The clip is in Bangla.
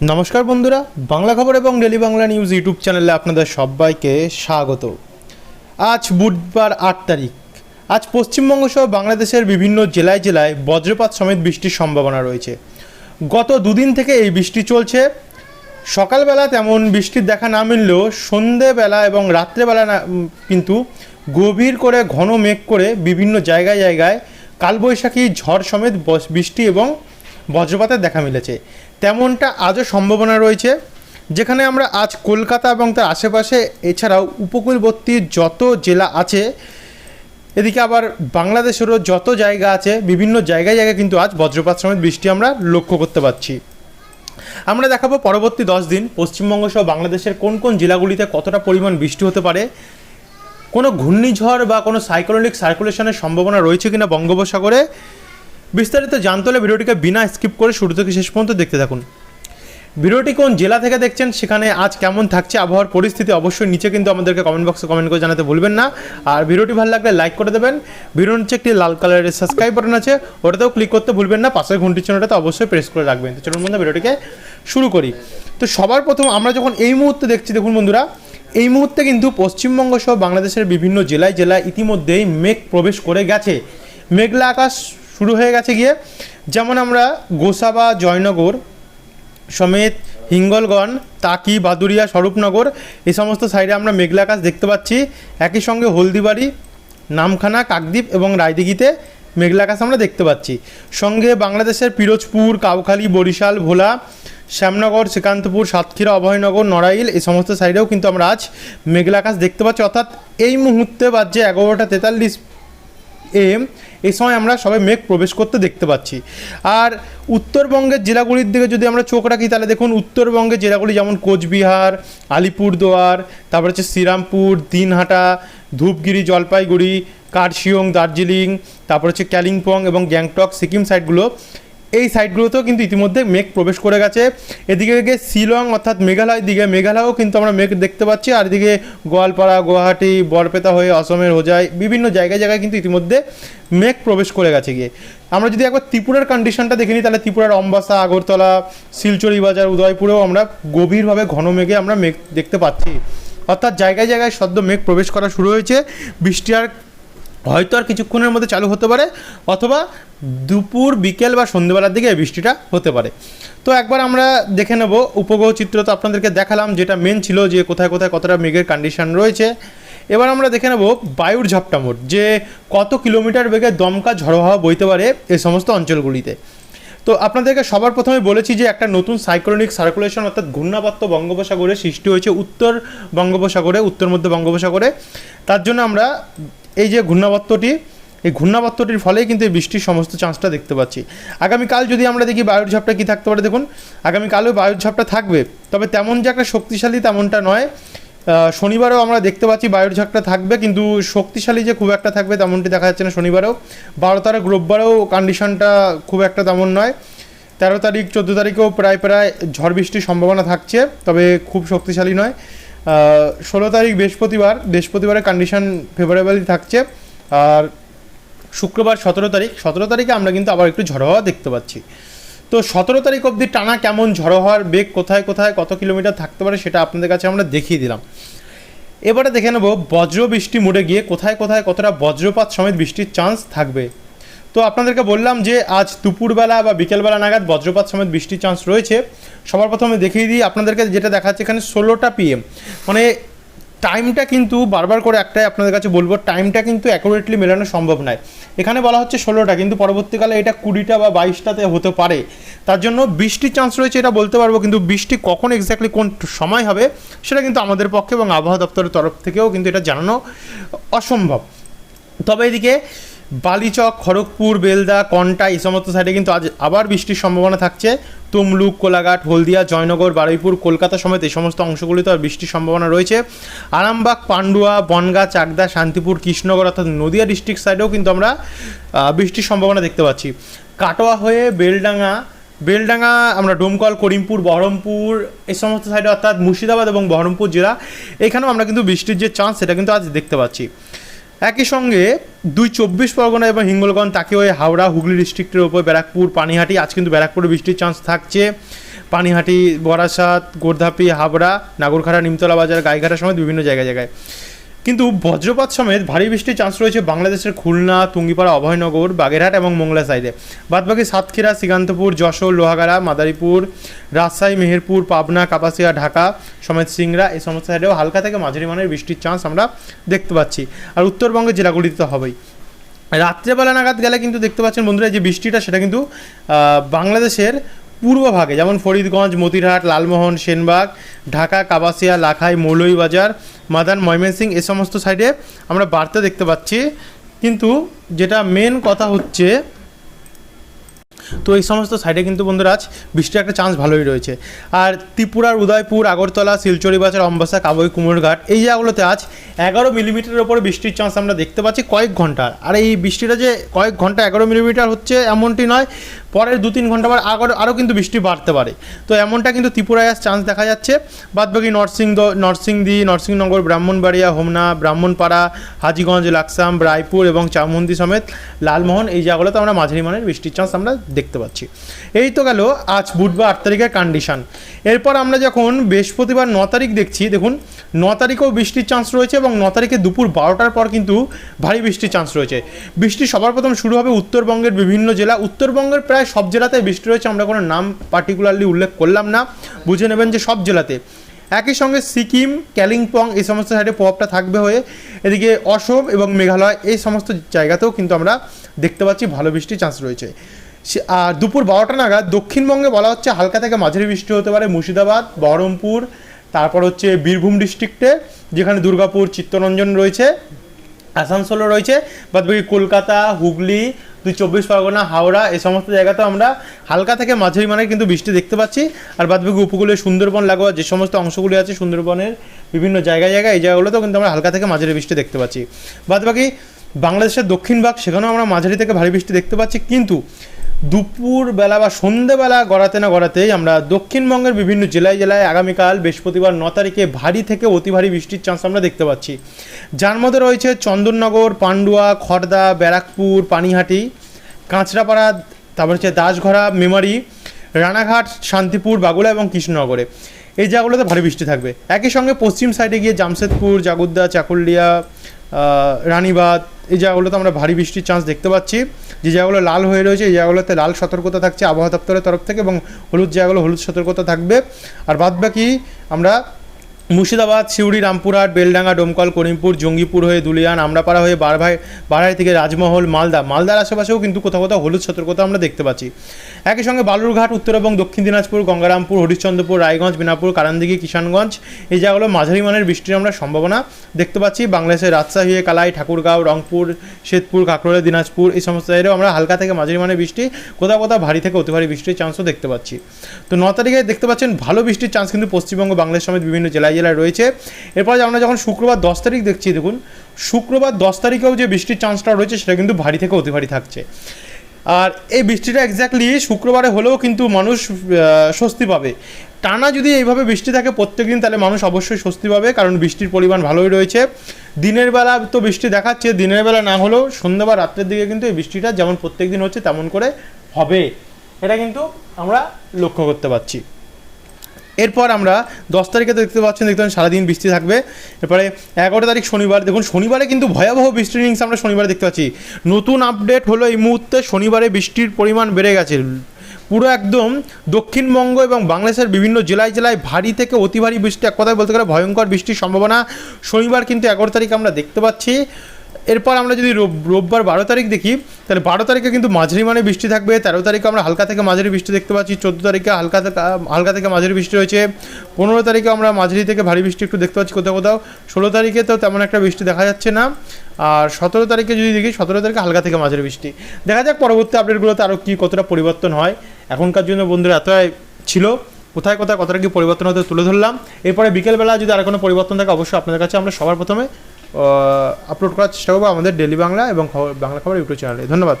নমস্কার বন্ধুরা, বাংলা খবর এবং ডেলি বাংলা নিউজ ইউটিউব চ্যানেলে আপনাদের সবাইকে স্বাগত। আজ বুধবার আট তারিখ। আজ পশ্চিমবঙ্গ সহ বাংলাদেশের বিভিন্ন জেলায় জেলায় বজ্রপাত সমেত বৃষ্টির সম্ভাবনা রয়েছে। গত দুদিন থেকে এই বৃষ্টি চলছে। সকালবেলা তেমন বৃষ্টির দেখা না মিললেও সন্ধেবেলা এবং রাত্রেবেলা না কিন্তু গভীর করে ঘন মেঘ করে বিভিন্ন জায়গায় জায়গায় কালবৈশাখী ঝড় সমেত বৃষ্টি এবং বজ্রপাতের দেখা মিলেছে। তেমনটা আজও সম্ভাবনা রয়েছে, যেখানে আমরা আজ কলকাতা এবং তার আশেপাশে এছাড়াও উপকূলবর্তী যত জেলা আছে, এদিকে আবার বাংলাদেশেরও যত জায়গা আছে, বিভিন্ন জায়গায় জায়গায় কিন্তু আজ বজ্রপাত সমেত বৃষ্টি আমরা লক্ষ্য করতে পারছি। আমরা দেখাবো পরবর্তী দশ দিন, পশ্চিমবঙ্গ সহ বাংলাদেশের কোন কোন জেলাগুলিতে কতটা পরিমাণ বৃষ্টি হতে পারে, কোনো ঘূর্ণিঝড় বা কোনো সাইক্লোনিক সার্কুলেশনের সম্ভাবনা রয়েছে কিনা বঙ্গোপসাগরে বিস্তারিত জানতে হলে ভিডিওটিকে বিনা স্কিপ করে শুরু থেকে শেষ পর্যন্ত দেখতে থাকুন। ভিডিওটি কোন জেলা থেকে দেখছেন সেখানে আজ কেমন থাকছে আবহাওয়ার পরিস্থিতি অবশ্যই নিচে কিন্তু আমাদেরকে কমেন্ট বক্সে কমেন্ট করে জানাতে ভুলবেন না। আর ভিডিওটি ভালো লাগলে লাইক করে দেবেন। ভিডিওর নিচে একটি লাল কালারের সাবস্ক্রাইব বাটন আছে, ওটাতেও ক্লিক করতে ভুলবেন না। পাশের ঘন্টির চিহ্নটাতে অবশ্যই প্রেস করে রাখবেন। তো চলুন বন্ধু ভিডিওটিকে শুরু করি। তো সবার প্রথম আমরা যখন এই মুহূর্তে দেখছি, দেখুন বন্ধুরা, এই মুহূর্তে কিন্তু পশ্চিমবঙ্গ সহ বাংলাদেশের বিভিন্ন জেলায় জেলায় ইতিমধ্যেই মেঘ প্রবেশ করে গেছে। মেঘলা আকাশ শুরু হয়ে গেছে গিয়ে, যেমন আমরা গোসাবা জয়নগর সমেত হিঙ্গলগঞ্জ তাকি বাদুরিয়া স্বরূপনগর, এই সমস্ত সাইডে আমরা মেঘলা আকাশ দেখতে পাচ্ছি। একই সঙ্গে হলদিবাড়ি, নামখানা, কাকদ্বীপ এবং রায়দিঘিতে মেঘলা আকাশ আমরা দেখতে পাচ্ছি। সঙ্গে বাংলাদেশের পিরোজপুর, কাউখালী, বরিশাল, ভোলা, শ্যামনগর, শ্রীকান্তপুর, সাতক্ষীরা, অভয়নগর, নড়াইল, এই সমস্ত সাইডেও কিন্তু আমরা আজ মেঘলা আকাশ দেখতে পাচ্ছি। অর্থাৎ এই মুহূর্তে বাজছে এগারোটা তেতাল্লিশ এম এই সময় আমরা সবাই মেঘ প্রবেশ করতে দেখতে পাচ্ছি। আর উত্তরবঙ্গের জেলাগুলির দিকে যদি আমরা চোখ রাখি, তাহলে দেখুন উত্তরবঙ্গের জেলাগুলি যেমন কোচবিহার, আলিপুরদুয়ার, তারপর হচ্ছে শ্রীরামপুর, দিনহাটা, ধূপগিরি, জলপাইগুড়ি কার্শিয়ং দার্জিলিং, তারপর হচ্ছে ক্যালিম্পং এবং গ্যাংটক, সিকিম সাইডগুলো এই সাইডগুলোতেও কিন্তু ইতিমধ্যে মেঘ প্রবেশ করে গেছে। এদিকে শিলং অর্থাৎ মেঘালয়ের দিকে মেঘালয়ও কিন্তু আমরা মেঘ দেখতে পাচ্ছি। আর এদিকে গোয়ালপাড়া, গুয়াহাটি বরপেতা হয়ে অসমের হোজাই বিভিন্ন জায়গায় জায়গায় কিন্তু ইতিমধ্যে মেঘ প্রবেশ করে গেছে গিয়ে। আমরা যদি একবার ত্রিপুরার কন্ডিশনটা দেখে নিই, তাহলে ত্রিপুরার অম্বাসা, আগরতলা, শিলচরি বাজার, উদয়পুরেও আমরা গভীরভাবে ঘন মেঘে আমরা মেঘ দেখতে পাচ্ছি। অর্থাৎ জায়গায় জায়গায় সদ্য মেঘ প্রবেশ করা শুরু হয়েছে। বৃষ্টি আর হয়তো আর কিছুক্ষণের মধ্যে চালু হতে পারে, অথবা দুপুর, বিকেল বা সন্ধ্যেবেলার দিকে এই বৃষ্টিটা হতে পারে। তো একবার আমরা দেখে নেব, উপগ্রহ চিত্র তো আপনাদেরকে দেখালাম, যেটা মেন ছিল যে কোথায় কোথায় কতটা মেঘের কন্ডিশন রয়েছে। এবার আমরা দেখে নেব বায়ুর ঝাপটা মোট যে কত কিলোমিটার বেগে দমকা ঝড়ো হাওয়া বইতে পারে এই সমস্ত অঞ্চলগুলিতে। তো আপনাদেরকে সবার প্রথমে বলেছি যে একটা নতুন সাইক্লোনিক সার্কুলেশন অর্থাৎ ঘূর্ণাবর্ত বঙ্গোপসাগরে সৃষ্টি হয়েছে উত্তর বঙ্গোপসাগরে, উত্তর মধ্য বঙ্গোপসাগরে। তার জন্য আমরা এই যে ঘূর্ণাবর্তটি, এই ঘূর্ণাবর্তটির ফলেই কিন্তু এই বৃষ্টির সমস্ত চান্সটা দেখতে পাচ্ছি। আগামীকাল যদি আমরা দেখি বায়ুর ঝাপটা কী থাকতে পারে, দেখুন, আগামীকালও বায়ুর ঝাপটা থাকবে, তবে তেমন যে একটা শক্তিশালী তেমনটা নয়। শনিবারেও আমরা দেখতে পাচ্ছি বায়ুর ঝাপটা থাকবে, কিন্তু শক্তিশালী যে খুব একটা থাকবে তেমনটি দেখা যাচ্ছে না শনিবারেও। বারো তারিখ রোববারেও কন্ডিশনটা খুব একটা তেমন নয়। তেরো তারিখ, চোদ্দ তারিখেও প্রায় প্রায় ঝড় বৃষ্টির সম্ভাবনা থাকছে, তবে খুব শক্তিশালী নয়। ষোলো তারিখ বৃহস্পতিবার, বৃহস্পতিবারের কন্ডিশন ফেভারেবলই থাকছে। আর শুক্রবার সতেরো তারিখ, সতেরো তারিখে আমরা কিন্তু আবার একটু ঝড়ো হওয়া দেখতে পাচ্ছি। তো সতেরো তারিখ অবধি টানা কেমন ঝড়ো হওয়ার বেগ কোথায় কোথায়, কত কিলোমিটার থাকতে পারে সেটা আপনাদের কাছে আমরা দেখিয়ে দিলাম। এবারে দেখে নেব বজ্র বৃষ্টি মুড়ে গিয়ে কোথায় কোথায় কতটা বজ্রপাত সমেত বৃষ্টির চান্স থাকবে? তো আপনাদেরকে বললাম যে আজ দুপুরবেলা বা বিকেলবেলা নাগাদ বজ্রপাত সমেত বৃষ্টির চান্স রয়েছে। সবার প্রথমে দেখিয়ে দিই, আপনাদেরকে যেটা দেখাচ্ছে এখানে ষোলোটা পিএম মানে টাইমটা কিন্তু বারবার করে একটাই আপনাদের কাছে বলব টাইমটা কিন্তু অ্যাকুরেটলি মেলানো সম্ভব নয়। এখানে বলা হচ্ছে ষোলোটা, কিন্তু পরবর্তীকালে এটা কুড়িটা বা বাইশটাতে হতে পারে। তার জন্য বৃষ্টির চান্স রয়েছে এটা বলতে পারব, কিন্তু বৃষ্টি কখন এক্স্যাক্টলি কোন সময় হবে, সেটা কিন্তু আমাদের পক্ষে এবং আবহাওয়া দপ্তরের তরফ থেকেও কিন্তু এটা জানানো অসম্ভব। তবে এদিকে বালিচক, খড়গপুর, বেলদা, কন্টা এই সমস্ত সাইডে কিন্তু আজ আবার বৃষ্টির সম্ভাবনা থাকছে। তমলুক, কোলাঘাট, হলদিয়া, জয়নগর, বারুইপুর, কলকাতা সমেত এই সমস্ত অংশগুলিতে আর বৃষ্টির সম্ভাবনা রয়েছে। আরামবাগ, পান্ডুয়া, বনগা, চাকদা, শান্তিপুর, কৃষ্ণনগর অর্থাৎ নদিয়া ডিস্ট্রিক্ট সাইডেও কিন্তু আমরা বৃষ্টির সম্ভাবনা দেখতে পাচ্ছি। কাটোয়া হয়ে বেলডাঙ্গা বেলডাঙ্গা আমরা ডোমকল করিমপুর, বহরমপুর এই সমস্ত সাইডে অর্থাৎ মুর্শিদাবাদ এবং বহরমপুর জেলা, এখানেও আমরা কিন্তু বৃষ্টির যে চান্স সেটা কিন্তু আজ দেখতে পাচ্ছি। একই সঙ্গে দুই চব্বিশ পরগনা এবং হিঙ্গলগঞ্জ, তাকে হয়ে হাওড়া, হুগলি ডিস্ট্রিক্টের ওপর ব্যারাকপুর, পানিহাটি আজ কিন্তু ব্যারাকপুরে বৃষ্টির চান্স থাকছে। পানিহাটি, বরাসাত, গোর্ধাপি হাবড়া নাগরখাড়া, নিমতলা বাজার গাইঘাটা সময় বিভিন্ন জায়গায় জায়গায়। কিন্তু বজ্রপাত সমেত ভারী বৃষ্টির চান্স রয়েছে বাংলাদেশের খুলনা, তুঙ্গিপাড়া, অভয়নগর, বাগেরহাট এবং মোংলা সাইডে বাদবাকি সাতক্ষীরা, শ্রীকান্তপুর, যশোর, লোহাগাড়া, মাদারীপুর, রাজশাহী, মেহেরপুর, পাবনা, কাপাসিয়া, ঢাকা সমেত সিংড়া এই সমস্ত সাইডেও হালকা থেকে মাঝারি মানের বৃষ্টির চান্স আমরা দেখতে পাচ্ছি। আর উত্তরবঙ্গের জেলাগুলিতে তো হবেই। রাত্রেবেলা নাগাদ গেলে কিন্তু দেখতে পাচ্ছেন বন্ধুরা যে বৃষ্টিটা, সেটা কিন্তু বাংলাদেশের পূর্ব ভাগে যেমন ফরিদগঞ্জ, মতিরহাট, লালমোহন, সেনবাগ, ঢাকা কাবাসিয়া লাখাই, মৌলভীবাজার মাদান ময়মনসিং এ সমস্ত সাইডে আমরা বাড়তে দেখতে পাচ্ছি। কিন্তু যেটা মেন কথা হচ্ছে তো এই সমস্ত সাইডে কিন্তু বন্ধুরা আজ বৃষ্টির একটা চান্স ভালোই রয়েছে। আর ত্রিপুরার উদয়পুর, আগরতলা, শিলচরি বাজার, অম্বাসা কাবই কুমোরঘাট, এই জায়গাগুলোতে আজ এগারো মিলিমিটারের ওপরে বৃষ্টির চান্স আমরা দেখতে পাচ্ছি কয়েক ঘণ্টার আর এই বৃষ্টিটা যে কয়েক ঘণ্টা এগারো মিলিমিটার হচ্ছে এমনটি নয়, পরের দু তিন ঘণ্টা পর আরও আরও কিন্তু বৃষ্টি বাড়তে পারে। তো এমনটা কিন্তু ত্রিপুরায় আজ চান্স দেখা যাচ্ছে। বাদবাকি নরসিংদ নরসিংদী নরসিংনগর ব্রাহ্মণবাড়িয়া, হোমনা, ব্রাহ্মণপাড়া, হাজিগঞ্জ, লাকসাম, রায়পুর এবং চামুন্দি সমেত লালমোহন এই জায়গাগুলোতে আমরা মাঝারি মানের বৃষ্টির চান্স আমরা দেখতে পাচ্ছি। এই তো গেল আজ বুধবার আট তারিখের কন্ডিশন এরপর আমরা যখন বৃহস্পতিবার ন তারিখ দেখছি, দেখুন, ন তারিখেও বৃষ্টির চান্স রয়েছে এবং ন তারিখে দুপুর বারোটার পর কিন্তু ভারী বৃষ্টির চান্স রয়েছে। বৃষ্টি সবার প্রথম শুরু হবে উত্তরবঙ্গের বিভিন্ন জেলা। উত্তরবঙ্গের প্রায় সব জেলাতে বৃষ্টি রয়েছে, আমরা কোনো নাম পার্টিকুলারলি উল্লেখ করলাম না। বুঝে নেবেন যে সব জেলাতে। একই সঙ্গে সিকিম, কালিম্পং, এই সমস্ত সাইডে প্রভাবটা থাকবে হয়ে এদিকে অসম এবং মেঘালয়, এই সমস্ত জায়গাতেও কিন্তু আমরা দেখতে পাচ্ছি ভালো বৃষ্টির চান্স রয়েছে। আর দুপুর বারোটা নাগাদ দক্ষিণবঙ্গে বলা হচ্ছে হালকা থেকে মাঝারি বৃষ্টি হতে পারে মুর্শিদাবাদ, বহরমপুর, তারপর হচ্ছে বীরভূম ডিস্ট্রিক্টে, যেখানে দুর্গাপুর, চিত্তরঞ্জন রয়েছে, আসানসোলও রয়েছে, বাদবাকি কলকাতা, হুগলি দুই চব্বিশ পরগনা, হাওড়া এই সমস্ত জায়গাতেও আমরা হালকা থেকে মাঝারি মানের কিন্তু বৃষ্টি দেখতে পাচ্ছি। আর বাদবাকি উপকূলে সুন্দরবন, লাগোয়া যে সমস্ত অংশগুলি আছে সুন্দরবনের বিভিন্ন জায়গায় জায়গায়, এই জায়গাগুলোতেও কিন্তু আমরা হালকা থেকে মাঝারি বৃষ্টি দেখতে পাচ্ছি। বাদবাকি বাংলাদেশের দক্ষিণ ভাগ, সেখানেও আমরা মাঝারি থেকে ভারী বৃষ্টি দেখতে পাচ্ছি। কিন্তু দুপুর বেলা বা সন্ধেবেলা গড়াতে না গড়াতেই আমরা দক্ষিণবঙ্গের বিভিন্ন জেলায় জেলায় আগামীকাল বৃহস্পতিবার ন তারিখে ভারী থেকে অতি ভারী বৃষ্টির চান্স আমরা দেখতে পাচ্ছি। যার মধ্যে রয়েছে চন্দননগর, পান্ডুয়া খড়দা ব্যারাকপুর, পানিহাটি, কাঁচরাপাড়া, তারপর হচ্ছে দাসঘরা, মেমারি, রানাঘাট, শান্তিপুর, বাগুলা এবং কৃষ্ণনগরে। এই জায়গাগুলোতে ভারী বৃষ্টি থাকবে। একই সঙ্গে পশ্চিম সাইডে গিয়ে জামশেদপুর, জাগুদ্দা, চাকুলিয়া রানীবাদ এই জায়গাগুলোতে আমরা ভারী বৃষ্টির চান্স দেখতে পাচ্ছি। যে জায়গাগুলো লাল হয়ে রয়েছে, এই জায়গাগুলোতে লাল সতর্কতা থাকছে আবহাওয়া দপ্তরের তরফ থেকে এবং হলুদ জায়গাগুলো হলুদ সতর্কতা থাকবে। আর বাদবাকি আমরা মুর্শিদাবাদ, সিউড়ি, রামপুরহাট, বেলডাঙ্গা, ডোমকল, করিমপুর, জঙ্গিপুর হয়ে দুলিয়ান, আমরাপাড়া হয়ে বারভাই, বারহাই থেকে রাজমহল, মালদা। মালদার আশেপাশেও কিন্তু কোথাও কোথাও হলুদ সতর্কতা আমরা দেখতে পাচ্ছি। একই সঙ্গে বালুরঘাট, উত্তর এবং দক্ষিণ দিনাজপুর, গঙ্গারামপুর, হরিশ্চন্দ্রপুর, রায়গঞ্জ বিনাপুর কারান্দিঘি, কিষানগঞ্জ, এই জায়গাগুলো মাঝারি মানের বৃষ্টির আমরা সম্ভাবনা দেখতে পাচ্ছি। বাংলাদেশের রাজশাহী, কালাই, ঠাকুরগাঁও, রংপুর, শেতপুর কাকরোলে দিনাজপুর, এই সমস্ত জায়গায়ও আমরা হালকা থেকে মাঝারি মানের বৃষ্টি, কোথাও কোথাও ভারী থেকে অতি ভারী বৃষ্টির চান্সও দেখতে পাচ্ছি। তো ন তারিখে দেখতে পাচ্ছেন, ভালো বৃষ্টির চান্স কিন্তু পশ্চিমবঙ্গ, বাংলাদেশ সমেত বিভিন্ন জেলায় জেলায় রয়েছে। এরপর আমরা যখন শুক্রবার দশ তারিখ দেখছি, দেখুন, শুক্রবার দশ তারিখেও যে বৃষ্টির চান্সটা রয়েছে, সেটা কিন্তু ভারী থেকে অতি ভারী থাকছে। আর এই বৃষ্টিটা এক্স্যাক্টলি শুক্রবারে হলেও কিন্তু মানুষ স্বস্তি পাবে। টানা যদি এইভাবে বৃষ্টি থাকে প্রত্যেক দিন তাহলে মানুষ অবশ্যই স্বস্তি পাবে, কারণ বৃষ্টির পরিমাণ ভালোই রয়েছে। দিনের বেলা তো বৃষ্টি দেখাচ্ছে, দিনের বেলা না হলেও সন্ধ্যা বা রাত্রের দিকে কিন্তু এই বৃষ্টিটা যেমন প্রত্যেক দিন হচ্ছে, তেমন করে হবে। এটা কিন্তু আমরা লক্ষ্য করতে পারছি। এরপর আমরা দশ তারিখে দেখতে পাচ্ছেন, দেখতে সারাদিন বৃষ্টি থাকবে। এরপরে এগারো তারিখ শনিবার, দেখুন শনিবারে কিন্তু ভয়াবহ বৃষ্টির ইনিংস আমরা শনিবারে দেখতে পাচ্ছি। নতুন আপডেট হলো এই মুহূর্তে শনিবারে বৃষ্টির পরিমাণ বেড়ে গেছে। পুরো একদম দক্ষিণবঙ্গ এবং বাংলাদেশের বিভিন্ন জেলায় জেলায় ভারী থেকে অতি ভারী বৃষ্টি, এক কথায় বলতে গেলে ভয়ঙ্কর বৃষ্টির সম্ভাবনা শনিবার কিন্তু এগারো তারিখ আমরা দেখতে পাচ্ছি। এরপর আমরা যদি রোব- রোববার বারো তারিখ দেখি, তাহলে বারো তারিখে কিন্তু মাঝারি মানে বৃষ্টি থাকবে। তেরো তারিখে আমরা হালকা থেকে মাঝারি বৃষ্টি দেখতে পাচ্ছি। চোদ্দ তারিখে হালকা হালকা থেকে মাঝারি বৃষ্টি রয়েছে। পনেরো তারিখে আমরা মাঝারি থেকে ভারী বৃষ্টি একটু দেখতে পাচ্ছি কোথাও কোথাও। ষোলো তারিখে তো তেমন একটা বৃষ্টি দেখা যাচ্ছে না। আর সতেরো তারিখে যদি দেখি, সতেরো তারিখে হালকা থেকে মাঝারি বৃষ্টি। দেখা যাক পরবর্তী আপডেটগুলোতে আরও কী কতটা পরিবর্তন হয়। এখনকার জন্য বন্ধুরা এতটাই ছিল। কোথায় কোথায় কতটা কি পরিবর্তন হতে তুলে ধরলাম। এরপরে বিকেলবেলা যদি আর কোনো পরিবর্তন থাকে, অবশ্যই আপনাদের কাছে আমরা সবার প্রথমে আপলোড করার চেষ্টা করব আমাদের ডেলি বাংলা এবং বাংলা খবর ইউটিউব চ্যানেলে ধন্যবাদ।